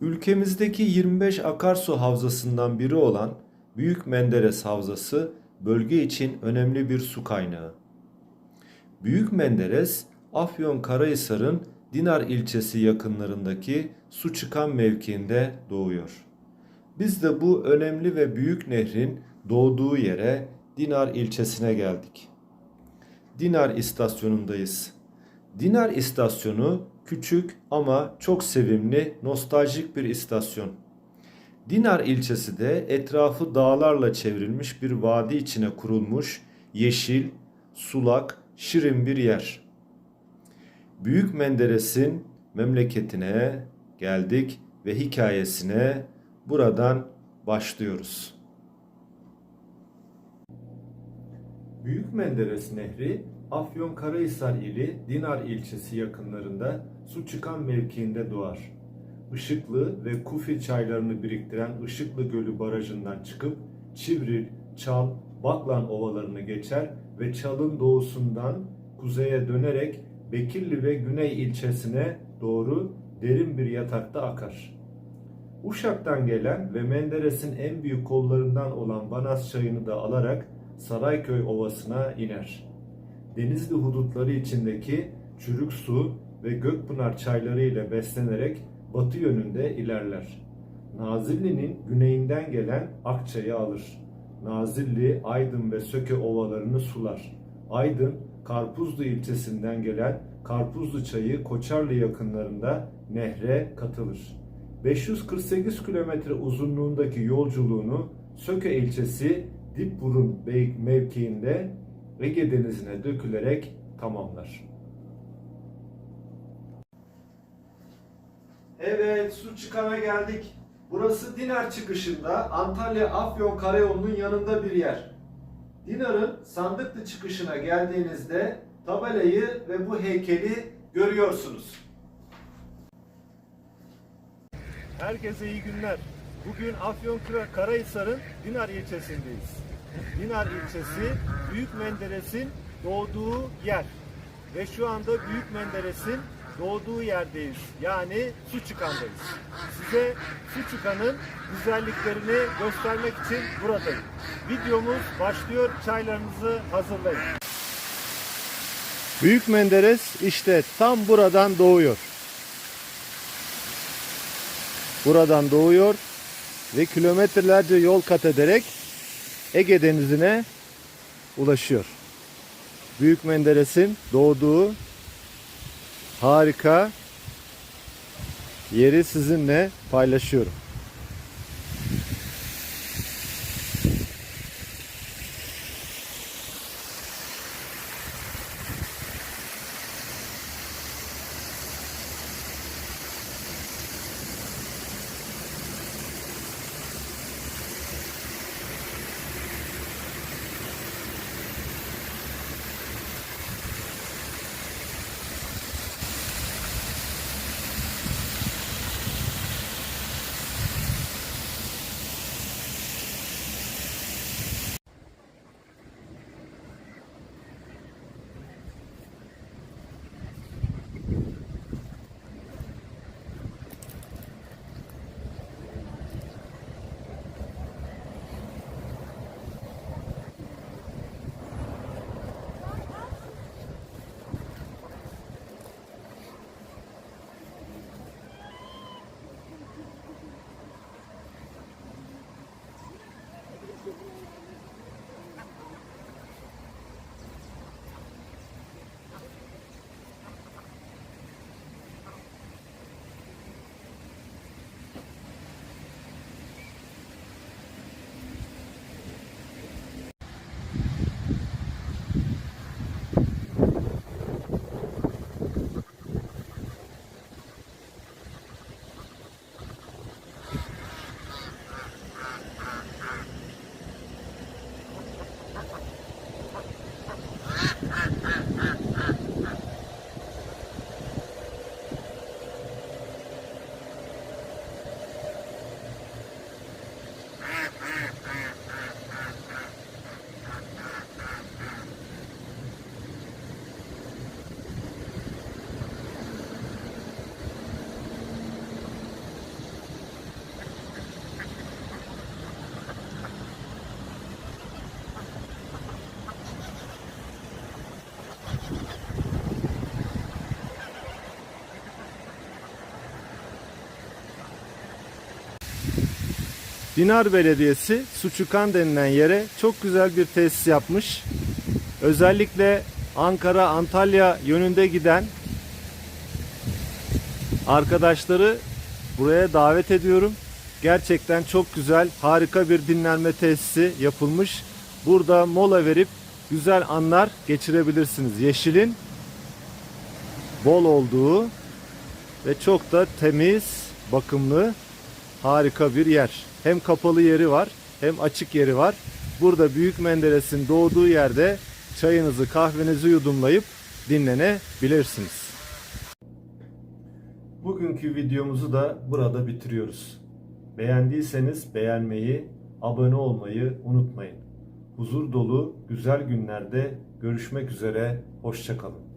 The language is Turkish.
Ülkemizdeki 25 akarsu havzasından biri olan Büyük Menderes Havzası bölge için önemli bir su kaynağı. Büyük Menderes, Afyonkarahisar'ın Dinar ilçesi yakınlarındaki su çıkan mevkiinde doğuyor. Biz de bu önemli ve büyük nehrin doğduğu yere Dinar ilçesine geldik. Dinar istasyonundayız. Dinar istasyonu küçük ama çok sevimli, nostaljik bir istasyon. Dinar ilçesi de etrafı dağlarla çevrilmiş bir vadi içine kurulmuş yeşil, sulak, şirin bir yer. Büyük Menderes'in memleketine geldik ve hikayesine buradan başlıyoruz. Büyük Menderes Nehri Afyonkarahisar ili Dinar ilçesi yakınlarında su çıkan mevkiinde doğar. Işıklı ve Kufi çaylarını biriktiren Işıklı Gölü barajından çıkıp Çivril, Çal, Baklan ovalarını geçer ve Çal'ın doğusundan kuzeye dönerek Bekirli ve Güney ilçesine doğru derin bir yatakta akar. Uşak'tan gelen ve Menderes'in en büyük kollarından olan Banas çayını da alarak Sarayköy Ovası'na iner. Denizli hudutları içindeki Çürük Su ve Gökpınar çayları ile beslenerek batı yönünde ilerler. Nazilli'nin güneyinden gelen Akçay'ı alır. Nazilli, Aydın ve Söke ovalarını sular. Aydın, Karpuzlu ilçesinden gelen Karpuzlu çayı Koçarlı yakınlarında nehre katılır. 548 kilometre uzunluğundaki yolculuğunu Söke ilçesi Dipburun mevkiinde Ege Denizi'ne dökülerek tamamlar. Evet, su çıkana geldik. Burası Dinar çıkışında Antalya Afyon Karayolu'nun yanında bir yer. Dinar'ın Sandıklı çıkışına geldiğinizde tabelayı ve bu heykeli görüyorsunuz. Herkese iyi günler. Bugün Afyon Karahisar'ın Dinar ilçesindeyiz. Dinar ilçesi Büyük Menderes'in doğduğu yer. Ve şu anda Büyük Menderes'in doğduğu yerdeyiz. Yani su çıkandayız. Size su çıkanın güzelliklerini göstermek için buradayım. Videomuz başlıyor. Çaylarınızı hazırlayın. Büyük Menderes işte tam buradan doğuyor. Buradan doğuyor ve kilometrelerce yol kat ederek Ege Denizi'ne ulaşıyor. Büyük Menderes'in doğduğu harika yeri sizinle paylaşıyorum. Dinar Belediyesi Suçukan denilen yere çok güzel bir tesis yapmış. Özellikle Ankara, Antalya yönünde giden arkadaşları buraya davet ediyorum. Gerçekten çok güzel, harika bir dinlenme tesisi yapılmış. Burada mola verip güzel anlar geçirebilirsiniz. Yeşilin bol olduğu ve çok da temiz, bakımlı, harika bir yer. Hem kapalı yeri var, hem açık yeri var. Burada Büyük Menderes'in doğduğu yerde çayınızı, kahvenizi yudumlayıp dinlenebilirsiniz. Bugünkü videomuzu da burada bitiriyoruz. Beğendiyseniz beğenmeyi, abone olmayı unutmayın. Huzur dolu güzel günlerde görüşmek üzere, hoşçakalın.